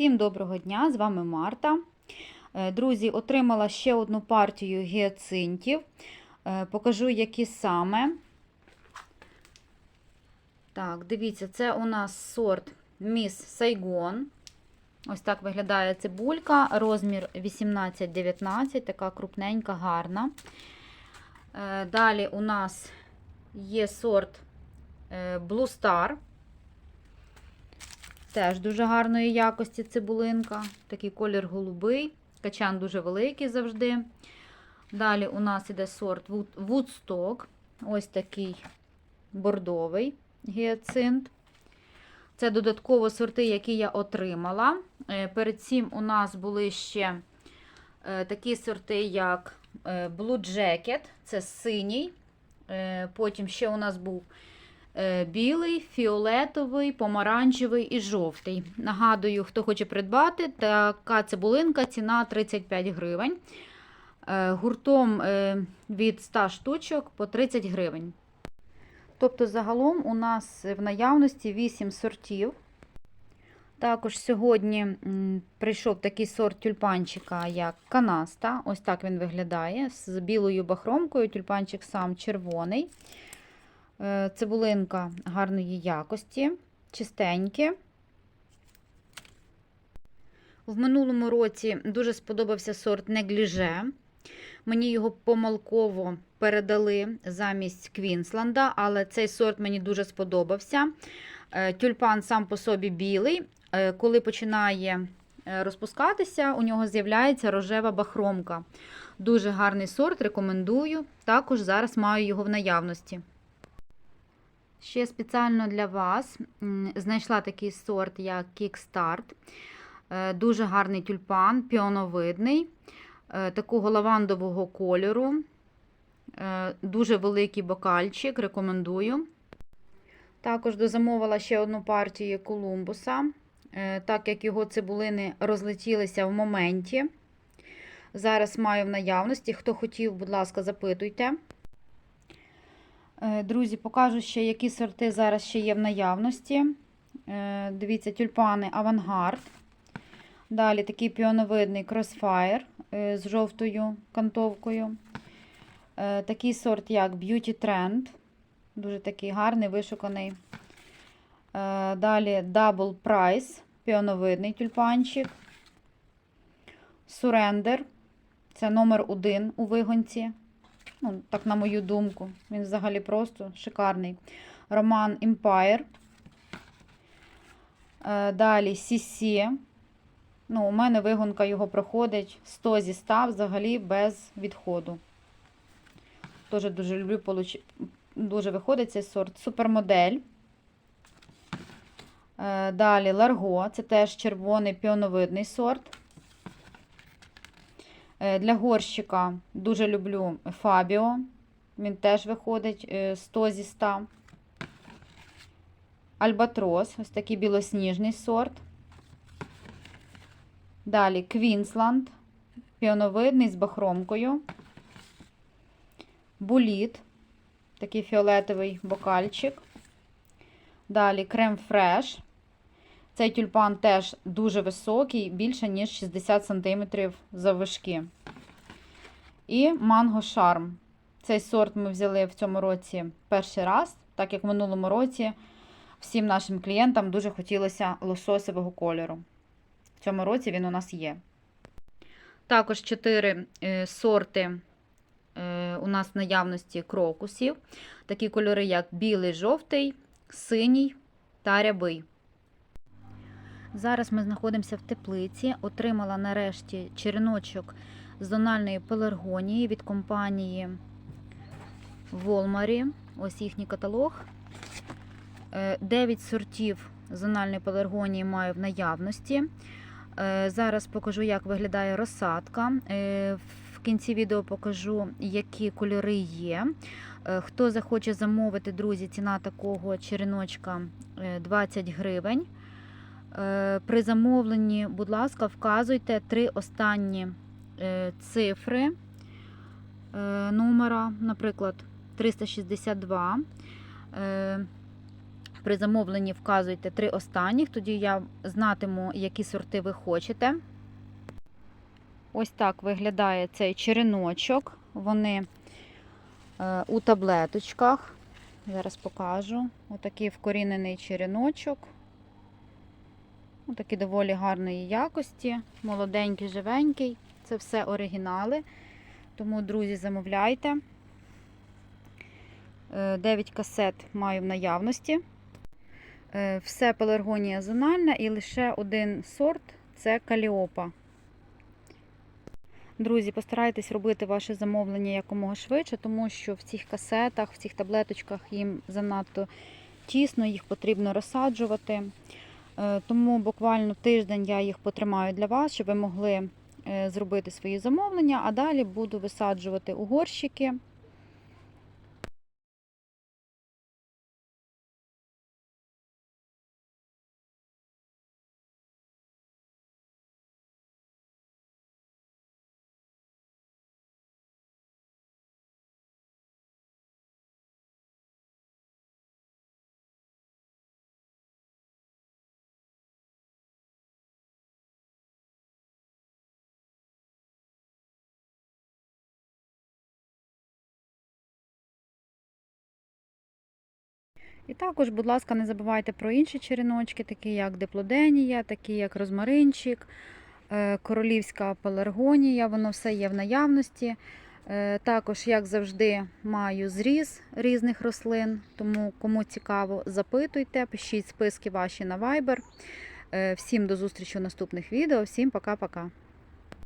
Всім доброго дня! З вами Марта. Е, Друзі, отримала ще одну партію гіацинтів. Е, Покажу, які саме. Так, дивіться, це у нас сорт Міс Сайгон. Ось так виглядає цибулька, розмір 18-19, така крупненька, гарна. Е, Далі у нас є сорт Blue Star. Теж дуже гарної якості цибулинка. Такий колір голубий. Качан дуже великий завжди. Далі у нас іде сорт Woodstock. Ось такий бордовий гіацинт. Це додатково сорти, які я отримала. Е, Перед цим у нас були ще е, такі сорти, як е, Blue Jacket, це синій. Потім ще у нас був білий, фіолетовий, помаранчевий і жовтий. Нагадую, хто хоче придбати, така цибулинка, ціна 35 гривень. Е, Гуртом е, від 100 штучок по 30 гривень. Тобто, загалом у нас в наявності 8 сортів. Також сьогодні прийшов такий сорт тюльпанчика, як канаста. Ось так він виглядає. З білою бахромкою. Тюльпанчик сам червоний. Е, Цибулинка гарної якості, чистенькі. В минулому році дуже сподобався сорт негліже. Мені його помилково передали замість Квінсланда, але цей сорт мені дуже сподобався. Е, Тюльпан сам по собі білий. Е, Коли починає розпускатися, у нього з'являється рожева бахромка. Дуже гарний сорт, рекомендую. Також зараз маю його в наявності. Ще спеціально для вас знайшла такий сорт, як Kickstart. Е, Дуже гарний тюльпан, піоновидний, е, такого лавандового кольору. Е, Дуже великий бокальчик, рекомендую. Також дозамовила ще одну партію колумбуса, так як його цибулини розлетілися в моменті. Зараз маю в наявності. Хто хотів, будь ласка, запитуйте. Е, Друзі, покажу ще, які сорти зараз ще є в наявності. Е, Дивіться, тюльпани Авангард. Далі такий піоновидний Crossfire е, з жовтою кантовкою. Такий сорт, як Beauty Trend. Дуже такий гарний, вишуканий. Далі Double Price, піоновидний тюльпанчик. Surrender. Це номер один у вигонці. Ну, так, на мою думку. Він взагалі просто шикарний. Роман Empire. Е, Далі CC. Ну, у мене вигонка його проходить 100 зі 100 взагалі без відходу. Теж дуже люблю, получ- дуже виходить цей сорт. Супермодель. Е, Далі Ларго, це теж червоний піоновидний сорт. Е, Для горщика дуже люблю Фабіо. Він теж виходить е, 100 зі 100. Альбатрос, ось такий білосніжний сорт. Далі Квінсланд, піоновидний з бахромкою. Буліт, такий фіолетовий бокальчик. Далі крем фреш. Цей тюльпан теж дуже високий, більше, ніж 60 см заввишки. І манго шарм. Цей сорт ми взяли в цьому році перший раз, так як в минулому році всім нашим клієнтам дуже хотілося лососевого кольору. В цьому році він у нас є. Також 4 сорти е, у нас в наявності крокусів. Такі кольори, як білий, жовтий, синій та рябий. Зараз ми знаходимося в теплиці. Отримала нарешті череночок з зональної пеларгонії від компанії Волмарі. Ось їхній каталог. 9 сортів зональної пеларгонії маю в наявності. Е, Зараз покажу, як виглядає розсадка. Е, В кінці відео покажу, які кольори є. Е, Хто захоче замовити, друзі, ціна такого череночка е, 20 гривень. Е, При замовленні, будь ласка, вказуйте три останні е, цифри е, номера, наприклад, 362. Е, При замовленні вказуйте три останніх, тоді я знатиму, які сорти ви хочете. Ось так виглядає цей череночок. Вони у таблеточках. Зараз покажу. Отакий вкорінений череночок. Отакий доволі гарної якості. Молоденький, живенький. Це все оригінали. Тому, друзі, замовляйте. 9 касет маю в наявності. Е, Все пеларгонія зональна і лише один сорт це каліопа. Друзі, постарайтесь робити ваше замовлення якомога швидше, тому що в цих касетах, в цих таблеточках їм занадто тісно, їх потрібно розсаджувати. Е, Тому буквально тиждень я їх потримаю для вас, щоб ви могли е, зробити свої замовлення, а далі буду висаджувати у горщики. І також, будь ласка, не забувайте про інші череночки, такі як диплоденія, такі як розмаринчик, е, королівська пеларгонія, воно все є в наявності. Е, Також, як завжди, маю зріз різних рослин, тому кому цікаво, запитуйте, пишіть списки ваші на Viber. Е, Всім до зустрічі у наступних відео, всім пока-пока.